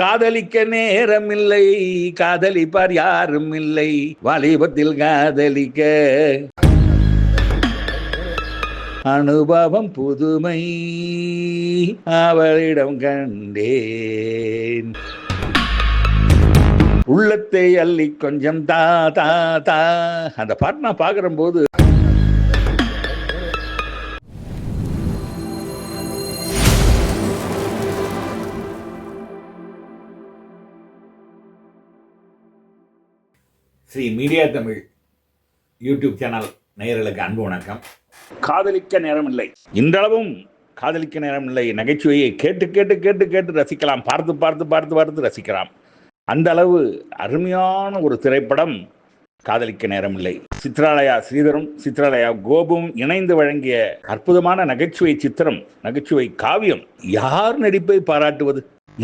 காதலிக்க நேரம் இல்லை காதலிப்பார் யாரும் இல்லை வாலிபத்தில் காதலிக்க. அனுபவம் புதுமை அவளிடம் கண்டேன். உள்ளத்தை அள்ளி கொஞ்சம் தா தா தா. அந்த பாட்டு நான் பார்க்குற போது Sri media Tamil YouTube channel நேயர்களுக்கு அன்பு வணக்கம். காதலிக்க நேரம் இல்லை இன்றளவும் காதலிக்க நேரம் இல்லை நகைச்சுவையை கேட்டு கேட்டு கேட்டு கேட்டு ரசிக்கலாம். பார்த்து பார்த்து பார்த்து பார்த்து ரசிக்கலாம். அந்த அளவு அருமையான ஒரு திரைப்படம் காதலிக்க நேரம் இல்லை சித்ராலயா ஸ்ரீதரும் சித்ராலயா கோபும் இணைந்து வழங்கிய அற்புதமான நகைச்சுவை சித்திரம் நகைச்சுவை காவியம் யார் நடிப்பை பாராட்டுவது?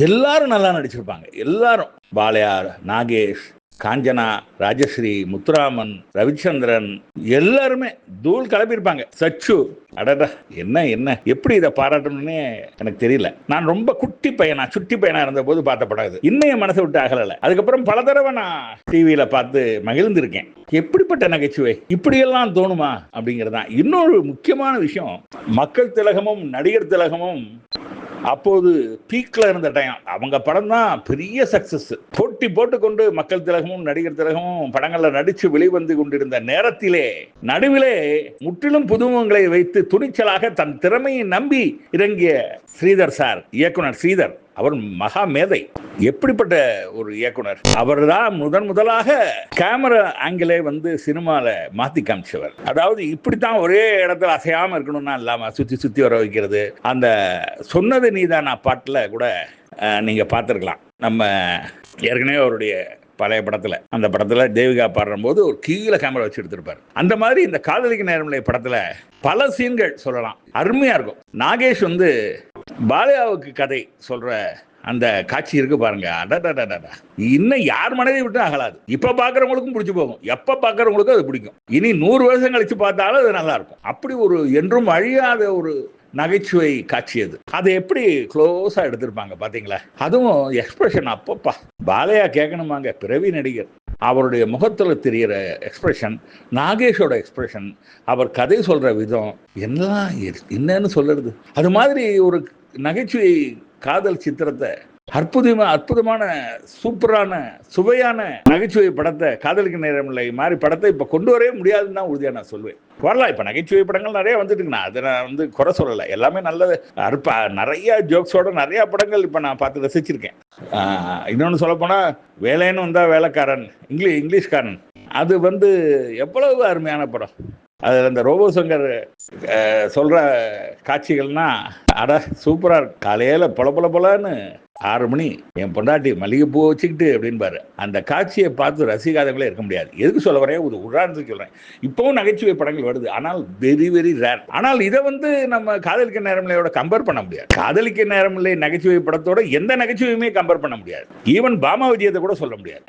எல்லாரும் நல்லா நடிச்சிருப்பாங்க. எல்லாரும். பாலையார் நாகேஷ் காஞ்சனா ராஜஸ்ரீ முத்துராமன் ரவிச்சந்திரன் எல்லாருமே தூள் கிளப்பியிருப்பாங்க. சச்சு அடடா என்ன என்ன எப்படி இதை பாராட்டணும்னே எனக்கு தெரியல. நான் ரொம்ப குட்டி பையனா சுட்டி பையனா இருந்த போது பார்த்த படம் இது. இன்னும் மனசை விட்டு அகலல. அதுக்கப்புறம் பல தடவை நான் டிவியில பார்த்து மகிழ்ந்திருக்கேன். எப்படிப்பட்ட நகைச்சுவை? இப்படியெல்லாம் தோணுமா? அப்படிங்கிறது தான் இன்னொரு முக்கியமான விஷயம் மக்கள் திலகமும் நடிகர் திலகமும் அப்போது பீக்ல இருந்த டைம் அவங்க படம் தான் பெரிய சக்சஸ் போட்டி போட்டுக்கொண்டு மக்கள் திலகமும் நடிகர் திலகமும் படங்கள்ல நடிச்சு வெளிவந்து கொண்டிருந்த நேரத்திலே நடுவிலே முற்றிலும் புதுமுகங்களை வைத்து துணிச்சலாக தன் திறமையை நம்பி இறங்கிய ஸ்ரீதர் சார் இயக்குனர் ஸ்ரீதர். அவர் மகா மேதை. எப்படிப்பட்ட ஒரு இயக்குனர்? அவர் தான் முதன் முதலாக கேமரா ஆங்கிளே வந்து சினிமாவில் மாத்தி காமிச்சவர். அதாவது இப்படித்தான் ஒரே இடத்துல அசையாம இருக்கணும்னா இல்லாம சுத்தி சுத்தி வர வைக்கிறது. அந்த சொன்னது நீதான் நான் பாட்டில் கூட நீங்கள் நீங்க பார்த்துருக்கலாம். நம்ம ஏற்கனவே அவருடைய பழைய படத்தில் அந்த படத்தில் தேவிகா பாடும்போது ஒரு கீழே கேமரா வச்சு எடுத்திருப்பார். அந்த மாதிரி இந்த காதலிக்க நேரமில்லை படத்தில் பல சீன்கள் சொல்லலாம். அருமையாக இருக்கும். நாகேஷ் வந்து பாலியாவுக்கு கதை சொல்கிற அந்த காட்சி இருக்கு பாருங்க. அடடடடடா இன்னும் யார் மனதை விட்டு அகலாது. இப்ப பாக்குறவங்களுக்கும் பிடிச்சு போகும். எப்ப பாக்குறவங்களுக்கும் அது பிடிக்கும். இனி நூறு வருஷம் கழிச்சு பார்த்தாலும் அது நல்லா இருக்கும். அப்படி ஒரு என்றும் அழியாத ஒரு நகைச்சுவை காட்சி அது. அதை எப்படி க்ளோஸா எடுத்திருப்பாங்க பாத்தீங்களா? அதுவும் எக்ஸ்பிரஷன் அப்பப்பா. பாலையா கேட்கணுமாங்க. பிறவி நடிகர். அவருடைய முகத்தில் தெரியிற எக்ஸ்பிரஷன் நாகேஷோட எக்ஸ்பிரஷன் அவர் கதை சொல்ற விதம் எல்லாம் என்னன்னு சொல்றது? அது மாதிரி ஒரு நகைச்சுவை காதல் சித்திரத்தை அற்புதமா அற்புதமான சூப்பரான சுவையான நகைச்சுவை படத்தை காதலுக்கு நேரமில்லை மாதிரி படத்தை இப்போ கொண்டு வரவே முடியாதுன்னு தான் உறுதியா நான் சொல்வேன். வரலாம் இப்ப நகைச்சுவை படங்கள் நிறைய வந்துட்டு நான் அதை நான் வந்து குறை சொல்லலை. எல்லாமே நல்லது. அற்ப நிறைய ஜோக்ஸோட நிறைய படங்கள் இப்ப நான் பார்த்து ரசிச்சிருக்கேன். ஆஹ் இன்னொன்னு வேலைன்னு வந்தா வேலைக்காரன் இங்கிலீஷ் இங்கிலீஷ்காரன். அது வந்து எவ்வளவு அருமையான படம். அதில் அந்த ரோபோ சங்கர் சொல்கிற காட்சிகள்னா அட சூப்பராக இருக்கு. காலையில் பொல பொல பொலன்னு ஆறு மணி என் பொண்டாட்டி மல்லிகைப்பூ வச்சுக்கிட்டு அப்படின்பாரு. அந்த காட்சியை பார்த்து ரசிக்காதவங்களே இருக்க முடியாது. எதுக்கு சொல்ல வரேன்? ஒரு உதாரணத்துக்கு சொல்கிறேன் இப்போவும் நகைச்சுவை படங்கள் வருது. ஆனால் வெரி வெரி ரேர் ஆனால் இதை வந்து நம்ம காதலிக்க நேரமில்லையோட கம்பேர் பண்ண முடியாது. காதலிக்க நேரமில்லை நகைச்சுவை படத்தோட எந்த நகைச்சுவையுமே கம்பேர் பண்ண முடியாது. ஈவன் பாமா விஜயத்தை கூட சொல்ல முடியாது.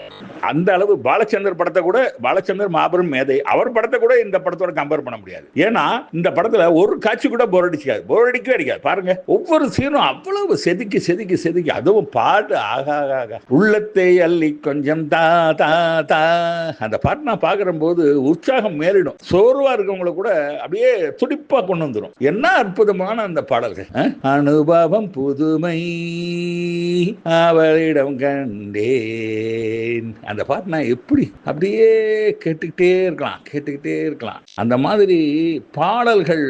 அந்த அளவு பாலச்சந்தர் படத்தை கூட பாலச்சந்தர் மாபெரும் மேதை. அவர் படத்தை கூட இந்த படத்தோட கம்பேர் பண்ண முடியாது. ஏன்னா இந்த படத்துல ஒரு காட்சி கூட போர் அடிச்சுக்காது. போர் அடிக்கவே அடிக்காது. பாருங்க. ஒவ்வொரு சீனும் அவ்வளவு செதுக்கி செதுக்கி செதுக்கி. அதுவும் பாட்டு ஆகா ஆக ஆகா. உள்ளத்தை அள்ளி கொஞ்சம் தா தா தா. அந்த பாட்டு நான் பாக்குற போது உற்சாகம் மேலிடும் சோர்வா இருக்கவங்கள கூட அப்படியே துடிப்பா கொண்டு வந்துடும் என்ன அற்புதமான அந்த பாடல்கள் அனுபவம் புதுமை அவளிடம் கண்டேன். அந்த பாட்டு நான் எப்படி? அப்படியே கேட்டுக்கிட்டே இருக்கலாம் கேட்டுக்கிட்டே இருக்கலாம். அந்த மாதிரி பாடல்கள்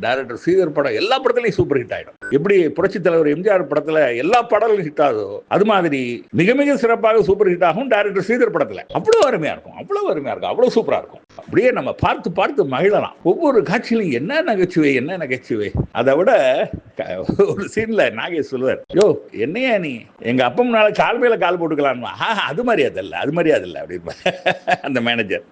டைரக்டர் ஸ்ரீதர் படம் எல்லா படத்துலையும் சூப்பர் ஹிட் ஆகிடும் எப்படி புரட்சி தலைவர் எம்ஜிஆர் படத்துல எல்லா பாடல்களும் ஹிட் ஆகுதோ அது மாதிரி மிக மிக சிறப்பாக சூப்பர் ஹிட் ஆகும் டைரக்டர் ஸ்ரீதர் படத்துல. அவ்வளவு அருமையா இருக்கும் அவ்வளவு அருமையா இருக்கும் அவ்வளவு சூப்பரா இருக்கும். அப்படியே நம்ம பார்த்து பார்த்து மகிழலாம். ஒவ்வொரு காட்சியிலும் என்ன நகைச்சுவை என்ன நகைச்சுவை? அதை விட ஒரு சீன்ல நாகேஷ் சொல்லுவார் யோ என்னையா நீ? எங்க அப்பம்னால முன்னால கால் மேல கால் போட்டுக்கலாமா அது மாதிரி அதல்ல அது மாதிரி அதல்ல அப்படின்னு அந்த மேனேஜர்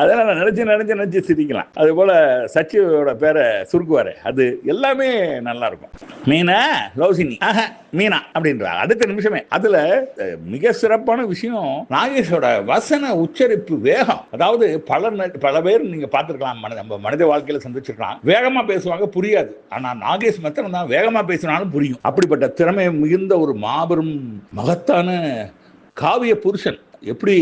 அதெல்லாம் நான் நினைச்சு நினைச்சு நினைச்சு சிரிக்கலாம். அது போல சச்சிவோட பேரை சுருக்குவாரு. அது எல்லாமே நல்லா இருக்கும். மீனா? லோசினி. ஆஹா மீனா அப்படின்றார் அடுத்த நிமிஷமே. அதுல மிக சிறப்பான விஷயம் நாகேஷோட வசன உச்சரிப்பு வேகம். அதாவது பல பல பேர் நீங்க பார்த்திருக்கலாம். மனித நம்ம மனித வாழ்க்கையில சந்திச்சிருக்கலாம். வேகமா பேசுவாங்க புரியாது. ஆனா நாகேஷ் மெத்தன் தான் வேகமா பேசினாலும் புரியும். அப்படிப்பட்ட திறமை மிகுந்த ஒரு மாபெரும் மகத்தான காவிய புருஷன். எப்படி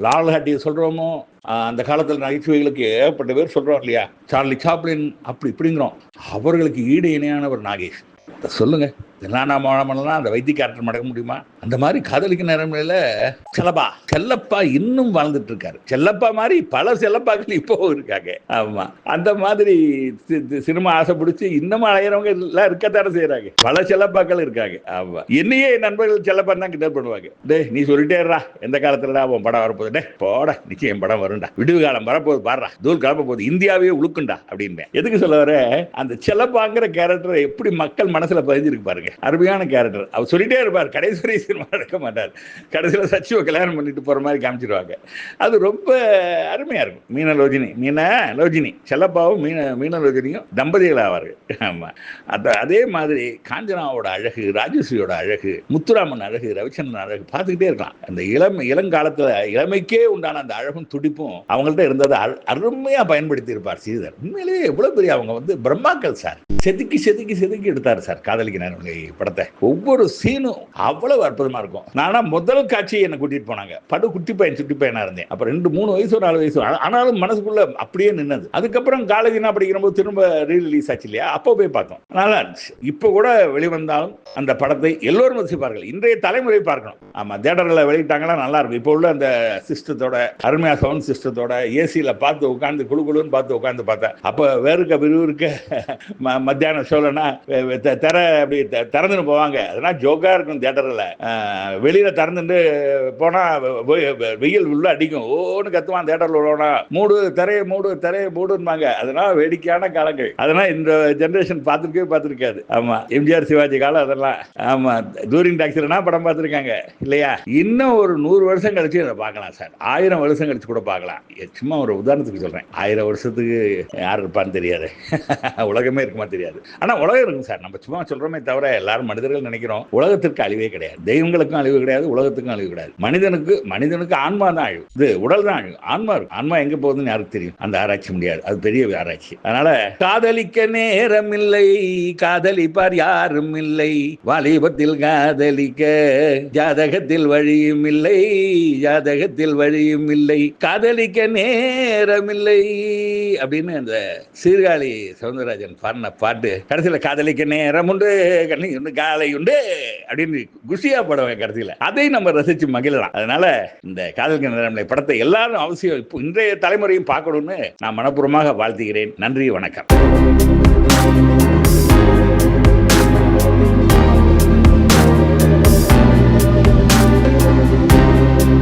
லால்ஹாட்டியை சொல்றோமோ ஆஹ் அந்த காலத்தில் நகைச்சுவைகளுக்கு ஏகப்பட்ட பேர் சொல்றோம் இல்லையா? சார்லி சாப்ளின் அப்படி இப்படிங்கிறோம். அவர்களுக்கு ஈடு இணையானவர் நாகேஷ். சொல்லுங்கள் சொல்லுங்க இதெல்லாம் நான் பண்ணலாம் அந்த வைத்தியக்காரர் மடக்க முடியுமா? அந்த மாதிரி காதலிக்க நேரமில்ல செல்லப்பா செல்லப்பா இன்னும் வாழ்ந்துட்டு இருக்காரு செல்லப்பா மாதிரி பல செல்லப்பாக்கள் இப்போ இருக்காங்க. ஆமா. அந்த மாதிரி சினிமா ஆசை பிடிச்சி இன்னமும் அலையிறவங்க எல்லாம் இருக்கத்தானே செய்யறாங்க பல செல்லப்பாக்கள் இருக்காங்க. ஆமா. என்னையே நண்பர்கள் செல்லப்பா தான் கிண்டல் பண்ணுவாங்க. டே நீ சொல்லிட்டேறா எந்த காலத்துலடா உன் படம் வரப்போகுது? டே போட. நிச்சயம் படம் வரும்டா. விடுவு காலம் வரப்போகுது பாடுறா தூள் கிளம்ப போகுது. இந்தியாவே உழுக்குண்டா அப்படின்னு எதுக்கு சொல்ல வர? அந்த செல்லப்பாங்கிற கேரக்டர் எப்படி மக்கள் மனசுல பதிஞ்சிருக்கு பாருங்க. அருமையான கேரக்டர் அவர் சொல்லிட்டே இருப்பார் கடைசி வரை சினிமா நடக்க மாட்டார். கடைசியில் சச்சிவை கல்யாணம் பண்ணிட்டு போகிற மாதிரி காமிச்சிருவாங்க. அது ரொம்ப அருமையாக இருக்கும். மீன லோஜினி மீன லோஜினி செல்லப்பாவும் மீன மீன லோஜினியும் தம்பதிகள் ஆவார்கள். ஆமாம் அந்த அதே மாதிரி காஞ்சனாவோட அழகு ராஜஸ்ரீயோட அழகு முத்துராமன் அழகு ரவிச்சந்திரன் அழகு பார்த்துக்கிட்டே இருக்கலாம். அந்த இளம் இளங்காலத்தில் இளமைக்கே உண்டான அந்த அழகும் துடிப்பும் அவங்கள்ட்ட இருந்ததை அருமையாக அருமையா பயன்படுத்தி இருப்பார் ஸ்ரீதர் உண்மையிலேயே எவ்வளோ பெரிய அவங்க வந்து பிரம்மாக்கள் சார். செதுக்கி செதுக்கி செதுக்கி எடுத்தார் சார். காதலிக்கிறார் படத்தை. ஒவ்வொரு சீனும் அவ்வளவு அற்புதமா இருக்கும். நானா முதல் காட்சி என்னை கூட்டிட்டு போனாங்க. படு குட்டி பையன் சுட்டி பையனா இருந்தேன். அப்புறம் ரெண்டு மூணு வயசு நாலு வயசு ஆனாலும் மனசுக்குள்ள அப்படியே நின்னது. அதுக்கப்புறம் காலேஜ் நான் படிக்கிறபோது திரும்ப ரீ ரிலீஸ் ஆச்சு இல்லையா? அப்போ போய் பார்த்தோம். நல்லா இருந்துச்சு. இப்போ கூட வெளிவந்தாலும் அந்த படத்தை எல்லோரும் ரசிப்பார்கள். இன்றைய தலைமுறை பார்க்கணும். ஆமா தியேட்டர்ல வெளியிட்டாங்கன்னா நல்லா இருக்கும். இப்போ உள்ள அந்த சிஸ்டத்தோட அருமையா சவுண்ட் சிஸ்டத்தோட ஏசியில பார்த்து உட்காந்து குழு குழுன்னு பார்த்து உட்காந்து பார்த்தேன். அப்போ வேறுக்க விறுவிறுக்க ம- மத்தியானம் சொல்லனா திற அப்படி திறந்துன்னு போவாங்க. அதெல்லாம் ஜோக்காக இருக்கும் தேட்டரில் வெளியில் திறந்துட்டு போனால் வெயில் உள்ள அடிக்கும். ஓன்னு கத்துவான் தியேட்டர்ல உள்ளவனா. மூடு திரையை மூடு திரையை மூடுன்பாங்க அதெல்லாம் வேடிக்கையான காலங்கள். அதெல்லாம் இந்த ஜென்ரேஷன் பார்த்துருக்கவே பார்த்துருக்காது. ஆமாம் எம்ஜிஆர் சிவாஜி காலம் அதெல்லாம். ஆமாம் தூரிங் டாக்ஸிலனா படம் பார்த்துருக்காங்க? இல்லையா? இன்னும் ஒரு நூறு வருஷம் கழிச்சு அதை பார்க்கலாம் சார். ஆயிரம் வருஷம் கழிச்சு கூட பார்க்கலாம். சும்மா ஒரு உதாரணத்துக்கு சொல்கிறேன் ஆயிரம் வருஷத்துக்கு யார் இருப்பான்னு தெரியாது. உலகமே இருக்குமா தெரியாது. ஆனால் உலகம் இருக்கும் சார். நம்ம சும்மா சொல்கிறோமே தவிர எல்லாரும் மனிதர்கள் நினைக்கிறோம் உலகத்திற்கு அழிவே கிடையாது. தெய்வங்களுக்கும் அழிவு கிடையாது உலகத்துக்கும் அழிவு கிடையாது. மனிதனுக்கு மனிதனுக்கு ஆன்மா தான் அழிவு. இது உடல் தான் அழிவு. ஆன்மா இருக்கும் ஆன்மா எங்க போகுதுன்னு யாருக்கு தெரியும்? அந்த ஆராய்ச்சி முடியாது. அது பெரிய ஆராய்ச்சி. அதனால காதலிக்க நேரம் இல்லை காதலிப்பார் யாரும் இல்லை வாலிபத்தில் காதலிக்க ஜாதகத்தில் வழியும் இல்லை ஜாதகத்தில் வழியும் இல்லை காதலிக்க நேரமில்லை அப்படின்னு அந்த சீர்காழி சவுந்தரராஜன் பாடின பாட்டு. கடைசியில காதலிக்க நேரம் உண்டு கண்ணி உண்டு காலை உண்டு அப்படின்னு குஷியா படுவேன் கடைசியில அதை நம்ம ரசிச்சு மகிழலாம். அதனால இந்த காதல் நேரம் படத்தை எல்லாரும் அவசியம் இப்போ இன்றைய தலைமுறையும் பார்க்கணும்னு நான் மனப்பூர்வமாக வாழ்த்துகிறேன். நன்றி வணக்கம்.